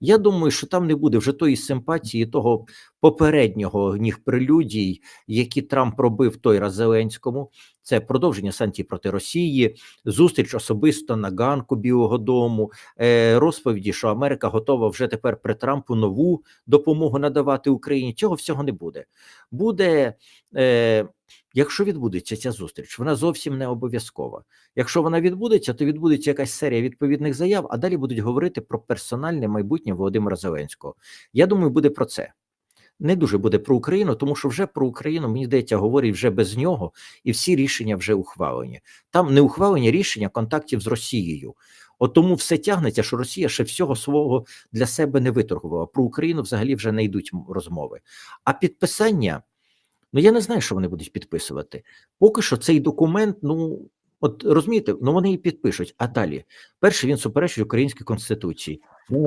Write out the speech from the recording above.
Я думаю, що там не буде вже тої симпатії, того попереднього ніг прелюдій, які Трамп робив той раз Зеленському. Це продовження санкцій проти Росії, зустріч особисто на ганку Білого Дому, е, розповіді, що Америка готова вже тепер при Трампу нову допомогу надавати Україні. Цього всього не буде. Буде, е, якщо відбудеться ця зустріч, вона зовсім не обов'язкова. Якщо вона відбудеться, то відбудеться якась серія відповідних заяв, а далі будуть говорити про персональне майбутнє Володимира Зеленського. Я думаю, буде про це. Не дуже буде про Україну, тому що вже про Україну, мені здається, говорять вже без нього, і всі рішення вже ухвалені. Там не ухвалені рішення контактів з Росією. От тому все тягнеться, що Росія ще всього свого для себе не виторгувала. Про Україну взагалі вже не йдуть розмови. А підписання, ну я не знаю, що вони будуть підписувати. Поки що цей документ, ну от розумієте, ну вони і підпишуть. А далі, перше, він суперечить українській конституції. Ну,